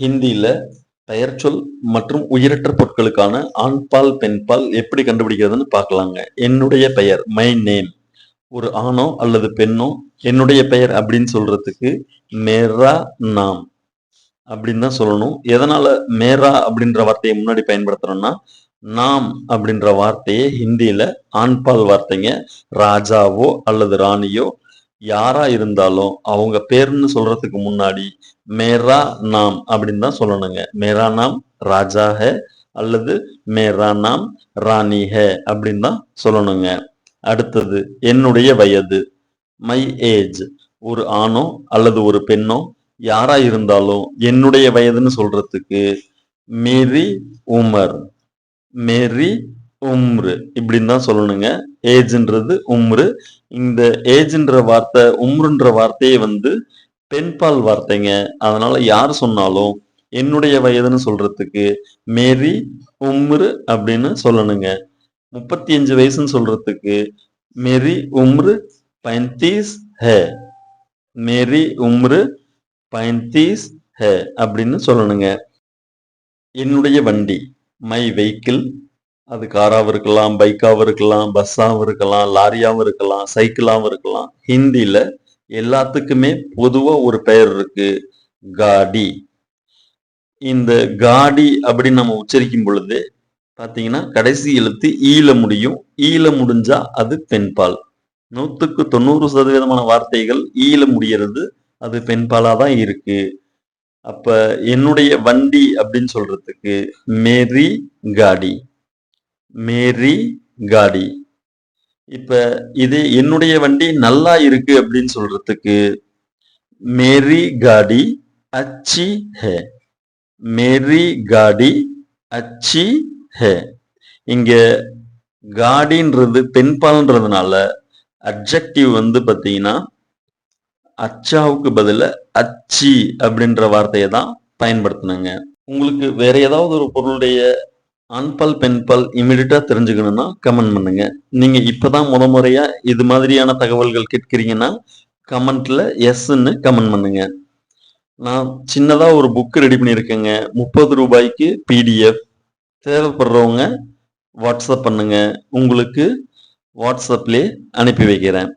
ஹிந்தியில சொல் மற்றும் உயிரற்ற பொருட்களுக்கான ஆண்பால் பெண்பால் எப்படி கண்டுபிடிக்கிறதுன்னு பார்க்கலாங்க. என்னுடைய பெயர் மை நேம் ஒரு ஆணோ அல்லது பெண்ணோ என்னுடைய பெயர் அப்படின்னு சொல்றதுக்கு மேரா நாம் அப்படின்னு தான் சொல்லணும். எதனால மேரா அப்படின்ற வார்த்தையை முன்னாடி பயன்படுத்துறோம்னா நாம் அப்படின்ற வார்த்தையை ஹிந்தியில ஆண்பால் வார்த்தைங்க. ராஜாவோ அல்லது ராணியோ யாரா இருந்தாலும் அவங்க பேர்னு சொல்றதுக்கு முன்னாடி மேரா நாம் அப்படின்னு தான் சொல்லணுங்க. மேரா நாம் ராஜா ஹே அல்லது மேரா நாம் ராணி ஹே அப்படின்னு தான் சொல்லணுங்க. அடுத்தது என்னுடைய வயது மை ஏஜ் ஒரு ஆணோ அல்லது ஒரு பெண்ணோ யாரா இருந்தாலும் என்னுடைய வயதுன்னு சொல்றதுக்கு மேரி உமர் மேரி உம்ரு. இப்படின்னு தான் சொல்லணுங்க. ஏஜ்ன்றது உம்ரு. இந்த ஏஜ்ன்ற வார்த்தை உம்ருன்ற வார்த்தையே வந்து பெண்பால் வார்த்தைங்க. அதனால யார் சொன்னாலும் என்னுடைய வயதுன்னு சொல்றதுக்கு மேரி உம்ரு அப்படின்னு சொல்லணுங்க. முப்பத்தி அஞ்சு வயசுன்னு சொல்றதுக்கு மேரி உம்ரு பைந்தீஸ் ஹே. மேரி உம்ரு பைந்தீஸ் ஹே அப்படின்னு சொல்லணுங்க. என்னுடைய வண்டி மை வெஹிக்கிள் அது காராகவும் இருக்கலாம் பைக்காகவும் இருக்கலாம் பஸ்ஸாகவும் இருக்கலாம் லாரியாகவும் இருக்கலாம் சைக்கிளாகவும் இருக்கலாம். ஹிந்தியில் எல்லாத்துக்குமே பொதுவாக ஒரு பெயர் இருக்கு காடி. இந்த காடி அப்படின்னு நம்ம உச்சரிக்கும் பொழுது பார்த்தீங்கன்னா கடைசி எழுத்து ஈல முடியும். ஈல முடிஞ்சா அது பெண்பால். நூற்றுக்கு தொண்ணூறு சதவீதமான வார்த்தைகள் ஈல முடியறது அது பெண்பாலாக தான் இருக்கு. அப்போ என்னுடைய வண்டி அப்படின்னு சொல்றதுக்கு மேரி காடி. மேரி காடி இப்ப இது என்னுடைய வண்டி நல்லா இருக்கு அப்படின்னு சொல்றதுக்கு மேரி காடி அச்சி ஹே. மேரி காடி அச்சி ஹே. இங்க காடின்றது பெண்பால்ன்றதுனால அப்ஜெக்டிவ் வந்து பாத்தீங்கன்னா அச்சாவுக்கு பதில அச்சி அப்படின்ற வார்த்தையை தான் பயன்படுத்தினாங்க. உங்களுக்கு வேற ஏதாவது ஒரு பொருளுடைய ஆண்பால் பெண்பால் இமீடியட்டா தெரிஞ்சுக்கணும்னா கமெண்ட் பண்ணுங்க. நீங்க இப்பதான் முத முறையா இது மாதிரியான தகவல்கள் கேட்கிறீங்கன்னா கமெண்ட்ல எஸ்ன்னு கமெண்ட் பண்ணுங்க. நான் சின்னதா ஒரு புக் ரெடி பண்ணியிருக்கேங்க. முப்பது ரூபாய்க்கு பிடிஎஃப் தேவைப்படுறவங்க வாட்ஸ்அப் பண்ணுங்க. உங்களுக்கு வாட்ஸ்அப்லேயே அனுப்பி வைக்கிறேன்.